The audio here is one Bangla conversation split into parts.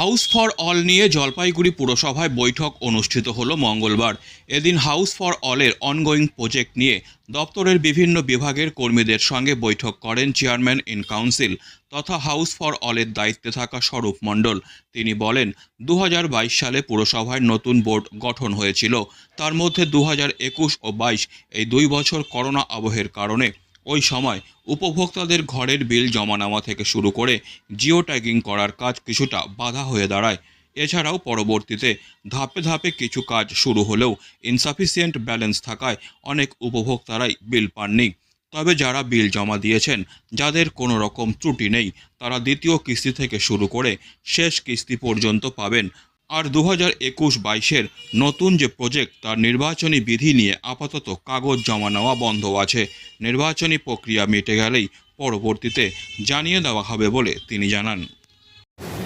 হাউস ফর অল নিয়ে জলপাইগুড়ি পুরসভায় বৈঠক অনুষ্ঠিত হলো মঙ্গলবার। এদিন হাউস ফর অলের অনগোয়িং প্রজেক্ট নিয়ে দপ্তরের বিভিন্ন বিভাগের কর্মীদের সঙ্গে বৈঠক করেন চেয়ারম্যান ইন কাউন্সিল তথা হাউস ফর অলের দায়িত্বে থাকা স্বরূপ মণ্ডল। তিনি বলেন দু হাজার বাইশ সালে পুরসভায় নতুন বোর্ড গঠন হয়েছিল। তার মধ্যে দু একুশ ও বাইশ এই দুই বছর করোনা আবহের কারণে ওই সময় উপভোক্তাদের ঘরের বিল জমা নেওয়া থেকে শুরু করে জিও ট্যাগিং করার কাজ কিছুটা বাধা হয়ে দাঁড়ায়। এছাড়াও পরবর্তীতে ধাপে ধাপে কিছু কাজ শুরু হলেও ইনসাফিসিয়েন্ট ব্যালেন্স থাকায় অনেক উপভোক্তারাই বিল পাননি। তবে যারা বিল জমা দিয়েছেন, যাদের কোনো রকম ত্রুটি নেই, তারা দ্বিতীয় কিস্তি থেকে শুরু করে শেষ কিস্তি পর্যন্ত পাবেন আর দু হাজার একুশ বাইশের নতুন যে প্রজেক্ট তার নির্বাচনী বিধি নিয়ে আপাতত কাগজ জমা নেওয়া বন্ধ আছে। নির্বাচনী প্রক্রিয়া মিটে গেলেই পরবর্তীতে জানিয়ে দেওয়া হবে বলে তিনি জানান।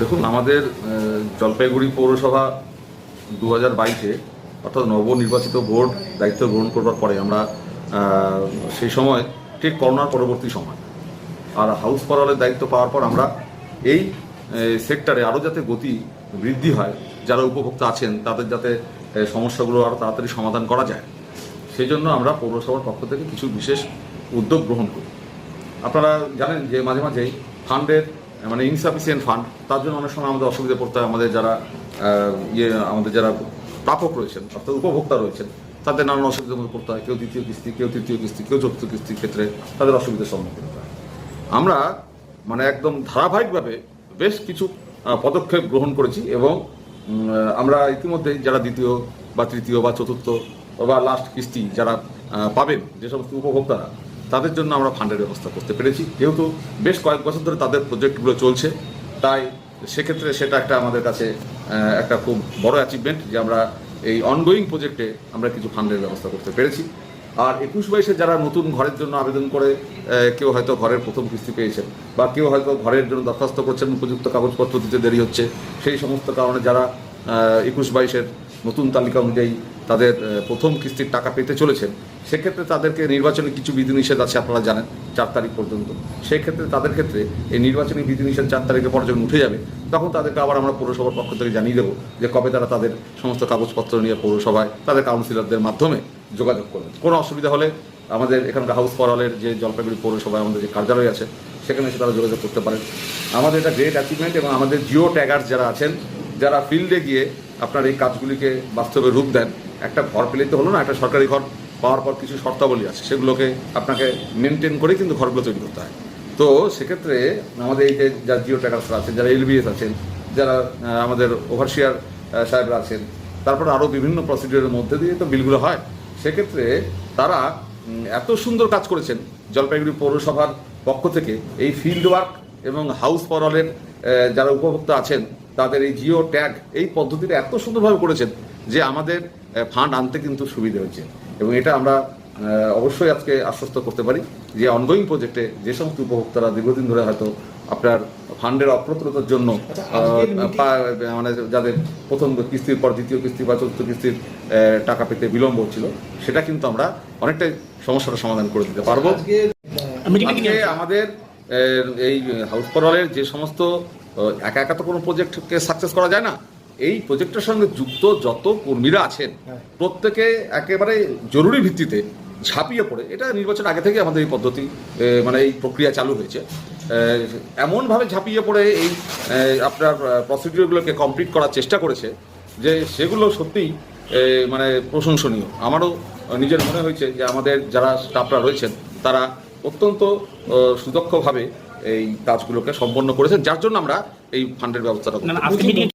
দেখুন, আমাদের জলপাইগুড়ি পৌরসভা দু হাজার বাইশে অর্থাৎ নবনির্বাচিত বোর্ড দায়িত্ব গ্রহণ করবার পরে আমরা সেই সময়, ঠিক করোনার পরবর্তী সময়, আর হাউস ফরওয়ালের দায়িত্ব পাওয়ার পর আমরা এই সেক্টরে আরও যাতে গতি বৃদ্ধি হয় যারা উপভোক্তা আছেন, তাদের যাতে সমস্যাগুলো আরও তাড়াতাড়ি সমাধান করা যায়। সেই জন্য আমরা পৌরসভার পক্ষ থেকে কিছু বিশেষ উদ্যোগ গ্রহণ করি। আপনারা জানেন যে মাঝে মাঝেই ফান্ডের মানে ইনসাফিসিয়েন্ট ফান্ড তার জন্য অনেক সময় আমাদের অসুবিধা পড়তে হয়। আমাদের যারা ইয়ে আমাদের যারা প্রাপক রয়েছেন, অর্থাৎ উপভোক্তা রয়েছেন, তাদের নানান অসুবিধার মধ্যে পড়তে হয়। কেউ দ্বিতীয় কিস্তি, কেউ তৃতীয় কিস্তি, কেউ চতুর্থ কিস্তির ক্ষেত্রে তাদের অসুবিধার সম্মুখীন হতে হয়। আমরা মানে একদম ধারাবাহিকভাবে বেশ কিছু পদক্ষেপ গ্রহণ করেছি এবং আমরা ইতিমধ্যে যারা দ্বিতীয় বা তৃতীয় বা চতুর্থ বা লাস্ট কিস্তি যারা পাবেন, যে সমস্ত উপভোক্তারা, তাদের জন্য আমরা ফান্ডের ব্যবস্থা করতে পেরেছি। যেহেতু বেশ কয়েক বছর ধরে তাদের প্রজেক্টগুলো চলছে, তাই সেক্ষেত্রে সেটা একটা আমাদের কাছে একটা খুব বড় অ্যাচিভমেন্ট যে আমরা এই অনগোয়িং প্রজেক্টে আমরা কিছু ফান্ডের ব্যবস্থা করতে পেরেছি। আর একুশ বাইশে যারা নতুন ঘরের জন্য আবেদন করে কেউ হয়তো ঘরের প্রথম কিস্তি পেয়েছেন বা কেউ হয়তো ঘরের জন্য দরখাস্ত করছেন, উপযুক্ত কাগজপত্র দিতে দেরি হচ্ছে। সেই সমস্ত কারণে যারা একুশ বাইশের নতুন তালিকা অনুযায়ী তাদের প্রথম কিস্তির টাকা পেতে চলেছেন, সেক্ষেত্রে তাদেরকে নির্বাচনী কিছু বিধিনিষেধ আছে আপনারা জানেন, চার তারিখ পর্যন্ত। সেই ক্ষেত্রে তাদের ক্ষেত্রে এই নির্বাচনী বিধিনিষেধ চার তারিখে পর যখন উঠে যাবে, তখন তাদেরকে আবার আমরা পৌরসভার পক্ষ থেকে জানিয়ে দেবো যে কবে তারা তাদের সমস্ত কাগজপত্র নিয়ে পৌরসভায় তাদের কাউন্সিলরদের মাধ্যমে যোগাযোগ করবেন কোনো অসুবিধা হলে আমাদের এখানকার হাউস ফরওয়ালের যে জলপাইগুড়ি পৌরসভায় আমাদের যে কার্যালয় আছে, সেখানে এসে তারা যোগাযোগ করতে পারেন। আমাদের এটা গ্রেট অ্যাচিভমেন্ট এবং আমাদের জিও ট্যাগার যারা আছেন, যারা ফিল্ডে গিয়ে আপনার এই কাজগুলিকে বাস্তবে রূপ দেন একটা ঘর পেলেই তো হলো না, একটা সরকারি ঘর পাওয়ার পর কিছু শর্তাবলী আছে, সেগুলোকে আপনাকে মেনটেন করে কিন্তু ঘরগুলো তৈরি করতে হয়। তো সেক্ষেত্রে আমাদের এই যে যারা জিও ট্যাগার্সরা আছেন, যারা এলবিএস আছেন, যারা আমাদের ওভারশিয়ার সাহেবরা আছেন, তারপর আরও বিভিন্ন প্রসিডিওরের মধ্যে দিয়ে তো বিলগুলো হয়। সেক্ষেত্রে তারা এত সুন্দর কাজ করেছেন জলপাইগুড়ি পৌরসভার পক্ষ থেকে, এই ফিল্ড ওয়ার্ক এবং হাউস ফরওয়ালের যারা উপভোক্তা আছেন, তাদের এই জিও ট্যাগ এই পদ্ধতিটা এত সুন্দরভাবে করেছেন যে আমাদের ফান্ড আনতে কিন্তু সুবিধে হয়েছে এবং এটা আমরা অবশ্যই আজকে আশ্বস্ত করতে পারি যে অনগোয়িং প্রজেক্টে যে সমস্ত উপভোক্তারা দীর্ঘদিন ধরে হয়তো আপনার ফান্ডের অপ্রতুলতার জন্য মানে যাদের প্রথম কিস্তির পর দ্বিতীয় কিস্তি বা চতুর্থ কিস্তির টাকা পেতে বিলম্ব হচ্ছিল সেটা কিন্তু আমরা অনেকটাই সমস্যাটা সমাধান করে দিতে পারব। আজকে আমাদের এই হাউস ফরওয়ালের যে সমস্ত একা একা তো কোনো প্রজেক্টকে সাকসেস করা যায় না এই প্রজেক্টের সঙ্গে যুক্ত যত কর্মীরা আছেন প্রত্যেকে একেবারে জরুরি ভিত্তিতে ঝাঁপিয়ে পড়ে। এটা নির্বাচন আগে থেকে আমাদের এই পদ্ধতি মানে এই প্রক্রিয়া চালু হয়েছে। এমনভাবে ঝাঁপিয়ে পড়ে এই আপনার প্রসিডিওরগুলোকে কমপ্লিট করার চেষ্টা করেছে যে সেগুলো সত্যিই মানে প্রশংসনীয়। আমারও নিজের মনে হয়েছে যে আমাদের যারা স্টাফরা রয়েছেন তারা অত্যন্ত সুদক্ষভাবে এই কাজগুলোকে সম্পন্ন করেছেন যার জন্য আমরা এই ফান্ডের ব্যবস্থাটা